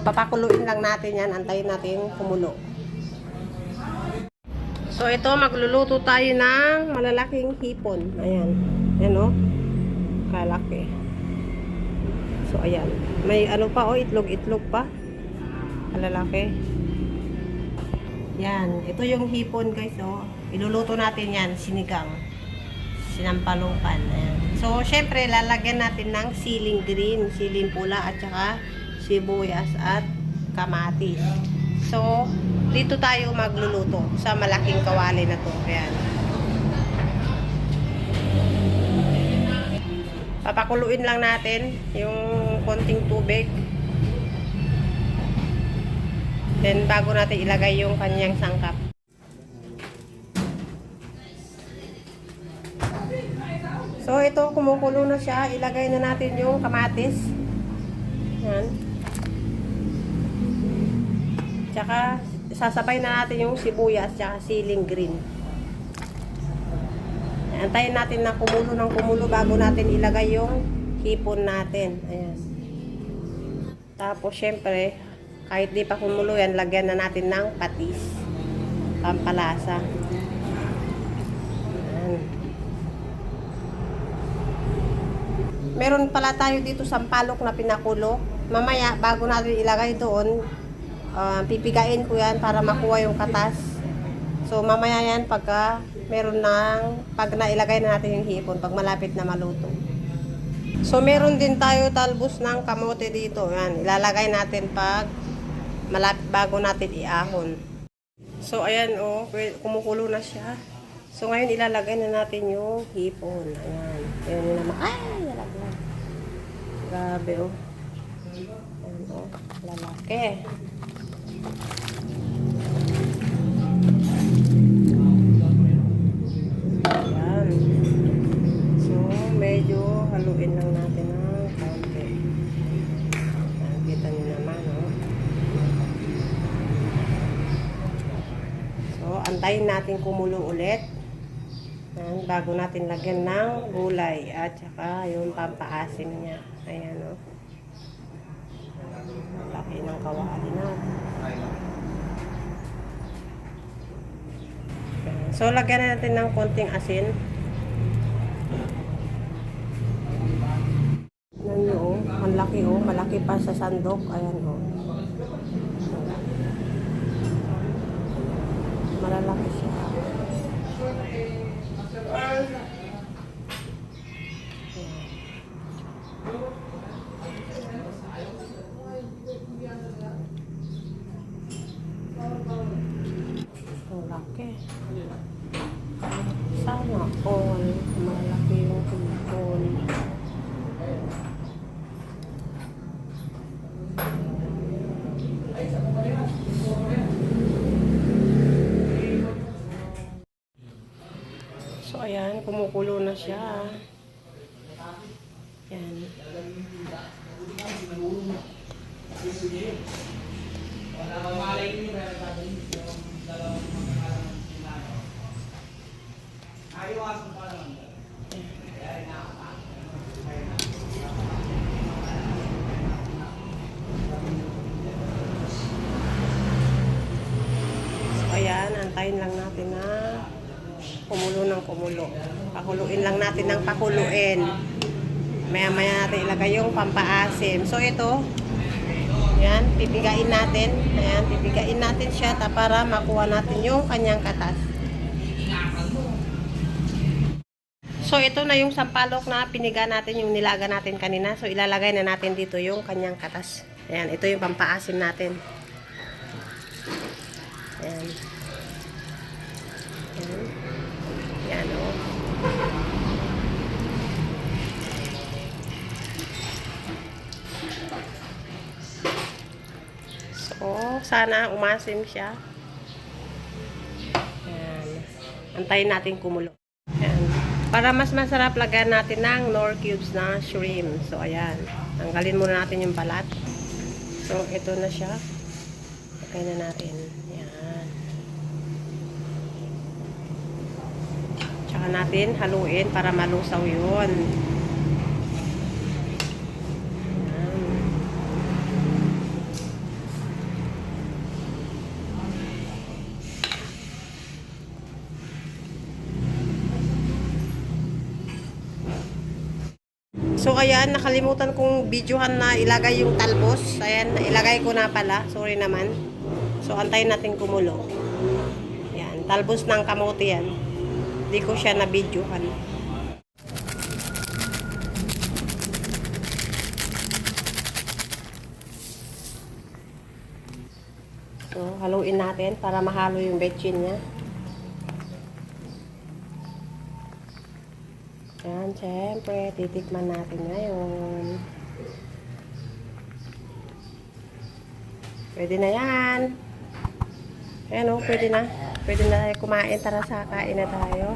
Papakuluin lang natin yan. Antayin natin kumulo. So, ito, magluluto tayo ng malalaking hipon. Ayan. Ayan, o. Kalaki. So, ayan. May ano pa, o, itlog-itlog pa. Malalaki. Yan. Ito yung hipon, guys, o. Iluluto natin yan, sinigang. Sinampalukan. Ayan. So, syempre, lalagyan natin ng siling green, siling pula, at saka sibuyas at kamatis. So, dito tayo magluluto sa malaking kawali na to. Ayan. Papakuluin lang natin yung konting tubig. Then, bago natin ilagay yung kanyang sangkap. So, ito, kumukulo na siya. Ilagay na natin yung kamatis. Yan. Tsaka, sasabay na natin yung sibuyas tsaka siling green. Antayin natin na kumulo ng kumulo bago natin ilagay yung hipon natin. Ayan. Tapos, syempre, kahit di pa kumulo yan, lagyan na natin ng patis. Pampalasa. Ayan. Meron pala tayo dito sampalok na pinakulo. Mamaya, bago natin ilagay doon, ah, pipigain ko yan para makuha yung katas. So, mamaya yan pagka meron ng, pag nailagay na natin yung hipon, pag malapit na maluto. So, meron din tayo talbos ng kamote dito. Yan, ilalagay natin pag malapit bago natin iahon. So, ayan oh, kumukulo na siya. So, ngayon ilalagay na natin yung hipon. Ayan. Ayan yun naman. Ay, nalaglag. Grabe oh. Ayan oh, lalaki. So, medyo haluin natin ng konti. Ayan, kita nyo naman, oh. So, antayin natin kumulo ulit. Ayan, bago natin lagyan ng gulay at saka yung pampaasim niya. Ayan, oh. Laki ng kawali natin. Ayan. So, lagyan na natin ng konting asin. Yan nyo, oh. Ang laki, oh. Malaki pa sa sandok. Ayan, oh. Malalaki siya. Ang laki. Sana all. Malaki yung hipon. So, ayan, kumukulo na siya. Yan. So, ayan, antayin lang natin na kumulo ng kumulo. Pakuluin lang natin ng pakuluin. Maya-maya natin ilagay yung pampaasim. So, ito, yan, pipigain natin. Ayan, pipigain natin siya para makuha natin yung kanyang katas. So, ito na yung sampalok na piniga natin, yung nilaga natin kanina. So, ilalagay na natin dito yung kanyang katas. Ayan, ito yung pampaasim natin. Ayan. Ayan. Yan, oh. So, sana umasim siya. Yan. Antayin natin kumulo. Yan. Para mas masarap, lagyan natin ng nor cubes na shrimp. So, ayan. Tanggalin muna natin yung balat. So, ito na siya. Lagay na natin. Yan. Tsaka natin haluin para malusaw yun. So ayan, nakalimutan kong videohan na ilagay yung talbos. Ayan, ilagay ko na pala. Sorry naman. So antayin natin kumulo. Ayan, talbos ng kamote yan. Hindi ko siya na videohan. So haluin natin para mahalo yung betchin niya. Yan, syempre, titikman natin ngayon. Pwede na yan. Ayan o, pwede na. Pwede na kumain. Tara sa kain na tayo.